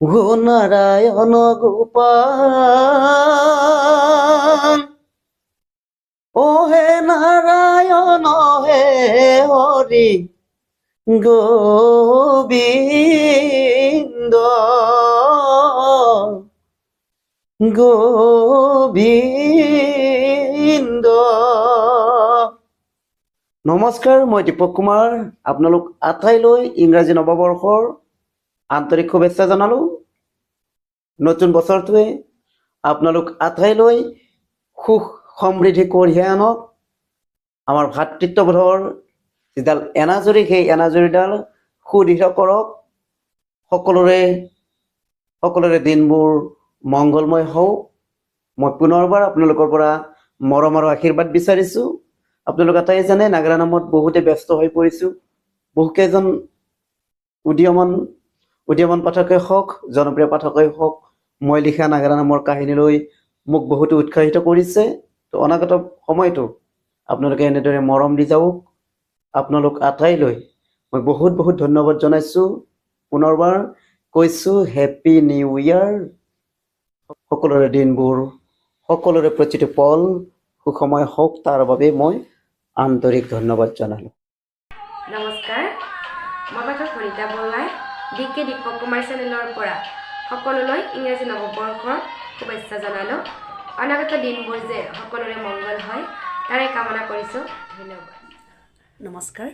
ও নারায়ণ গোপাল। ও হে নারায়ণ হে হরি গোবিন্দ। গোবিন্দ। নমস্কাৰ, মই দীপক কুমাৰ। আপোনালোক আটাইলৈ ইংৰাজী নৱবৰ্ষৰ আন্তৰিক শুভেচ্ছা জনালোঁ। নতুন বছৰটোৱে আপোনালোক আটাইলৈ সুখ সমৃদ্ধি কঢ়িয়াই আনক। আমাৰ ভাতৃত্ববোধৰ যিডাল এনাজৰী সেই এনাজৰীডাল সুদৃঢ় কৰক। সকলোৰে সকলোৰে দিনবোৰ মংগলময় হওক। মই পুনৰবাৰ আপোনালোকৰ পৰা মৰম আৰু আশীৰ্বাদ বিচাৰিছোঁ। আপোনালোক এটাই জানে নাগৰা নামত বহুতে ব্যস্ত হৈ পৰিছোঁ। বহুকেইজন উদীয়মান উদীয়মান পাঠকেই হওক জনপ্ৰিয় পাঠকেই হওক মই লিখা নাগৰা নামৰ কাহিনীলৈ মোক বহুতো উৎসাহিত কৰিছে। তো অনাগত সময়তো আপোনালোকে এনেদৰে মৰম দি যাওক। আপোনালোক আটাইলৈ মই বহুত বহুত ধন্যবাদ জনাইছোঁ। পুনৰবাৰ কৈছোঁ হেপী নিউ ইয়াৰ সকলোৰে দিনবোৰ সকলোৰে প্ৰতিটো পল সুসময় হওক তাৰ বাবে মই আন্তৰিক ধন্যবাদ জনালোঁ। নমস্কাৰ মই ভনিতা বৰুৱাই ডি কে দীপক কুমাৰ চেনেলৰ পৰা সকলোলৈ ইংৰাজী নৱবৰ্ষৰ শুভেচ্ছা জনালোঁ। অনাগত দিনবোৰ যে সকলোৰে মংগল হয় তাৰে কামনা কৰিছোঁ। ধন্যবাদ। নমস্কাৰ।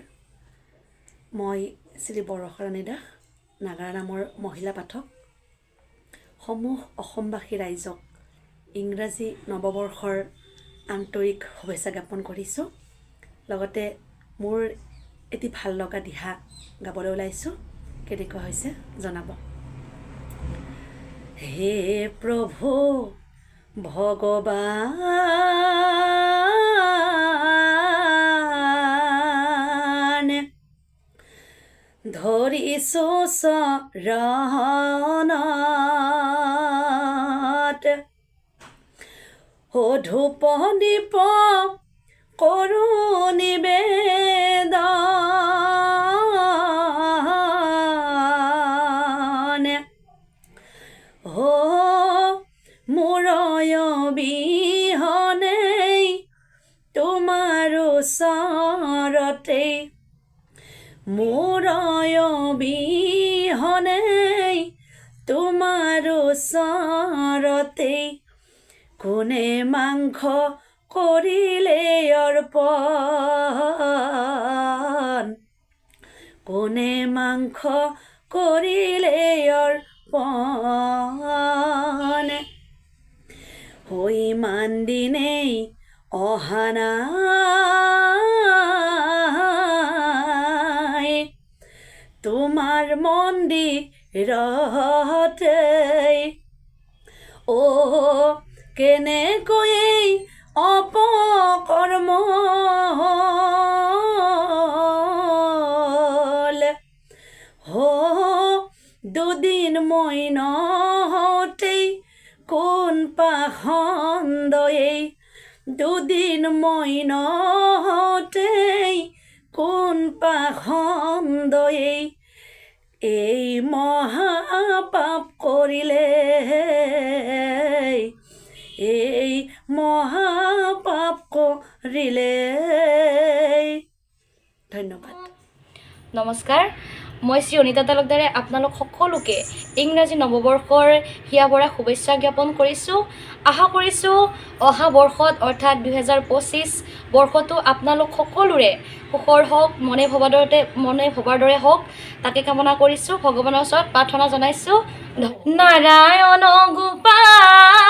মই শ্ৰী বৰষৰণী দাস নাগাৰা নামৰ মহিলা পাঠক। সমূহ অসমবাসী ৰাইজক ইংৰাজী নৱবৰ্ষৰ আন্তৰিক শুভেচ্ছা জ্ঞাপন কৰিছোঁ। লগতে মোৰ এটি ভাল লগা দিহা গাবলৈ ওলাইছোঁ। কেনেকুৱা হৈছে জনাব। হে প্ৰভু ভগৱান ধৰিছো চৰণত। ধূপ দীপ কৰো নিবেদন। হো মোৰয় বিহনে তোমাৰ ওচৰতে মোৰয় বিহনে তোমাৰ ওচৰতে কোনে মাংস কৰিলে অৰ্পণ কোনে মাংস কৰিলে অৰ্পণ হৈ ইমান দিনেই অহা নাই তোমাৰ মন্দিৰতে অ কেনেকৈ এই অপকৰ্ম দুদিন মই নহওঁতেই কোন পাখণ্ডই দুদিন মই নহওঁতেই কোন পাখণ্ডই এই মহাপাপ কৰিলে এই মহাপাপ কৰিলে ধন্যবাদ। নমস্কাৰ মই শ্ৰী অনিতা তালুকদাৰে আপোনালোক সকলোকে ইংৰাজী নৱবৰ্ষৰ হিয়া ভৰা শুভেচ্ছা জ্ঞাপন কৰিছোঁ। আশা কৰিছোঁ অহা বৰ্ষত অৰ্থাৎ দুহেজাৰ পঁচিছ বৰ্ষটো আপোনালোক সকলোৰে সুখৰ হওক মনে ভবাৰ দৰে মনে ভবাৰ দৰে হওক তাকে কামনা কৰিছোঁ। ভগৱানৰ ওচৰত প্ৰাৰ্থনা জনাইছোঁ। নাৰায়ণ গোপাল!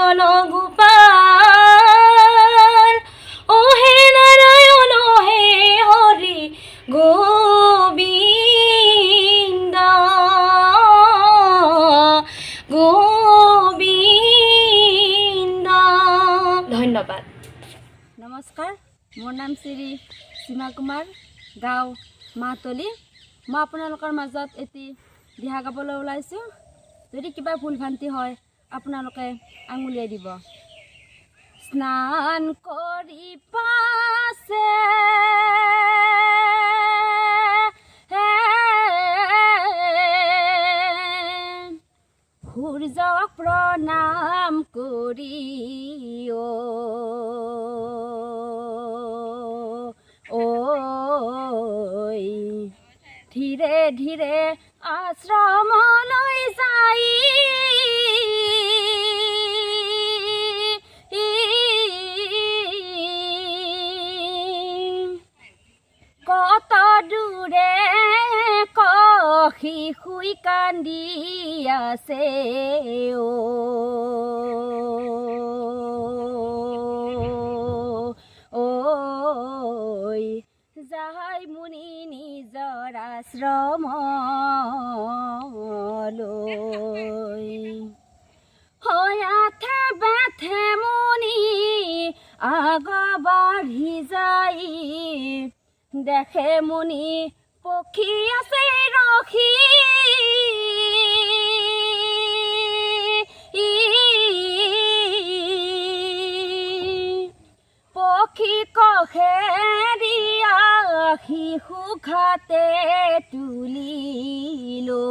নারায়ণ গোপাল। ও হে নারায়ণ হে হৰি গোবিন্দ। গোবিন্দ। ধন্যবাদ। নমস্কাৰ মোৰ নাম শ্ৰী সীমা কুমাৰ গাঁও মাহতলী মই আপোনালোকৰ মাজত এটি দিহা গাবলৈ ওলাইছোঁ। যদি কিবা ভুল ভ্ৰান্তি হয় আপোনালোকে আঙুলিয়াই দিব। স্নান কৰি পাছে। সূৰ্যক প্ৰণাম কৰি ধীৰে ধীৰে আশ্ৰমলৈ যাই। কষি শুই কান্দি আছে অ ঐ যাই মুনি নিজৰ আশ্ৰমলৈ হয়াথে বেথে মুনি আগ বাঢ়ি যাই দেখে মুনি পক্ষী আছে ৰখি পক্ষী কহে শিশু খাতে তুলিলো।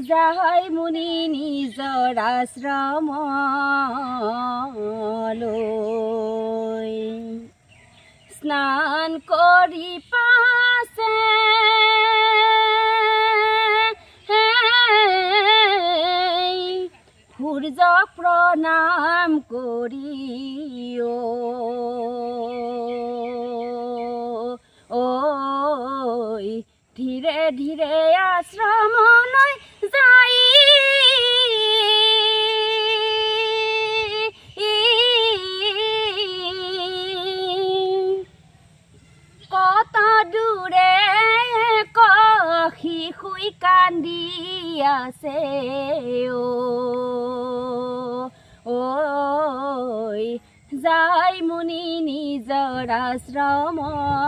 যাই মুনি নিজৰ আশ্ৰমলৈ স্নান কৰি পাছে সূৰ্যক প্ৰণাম কৰি অ ঐ ধীৰে ধীৰে আছে অ ঐ যাই মুনি নিজৰ আশ্ৰমলৈ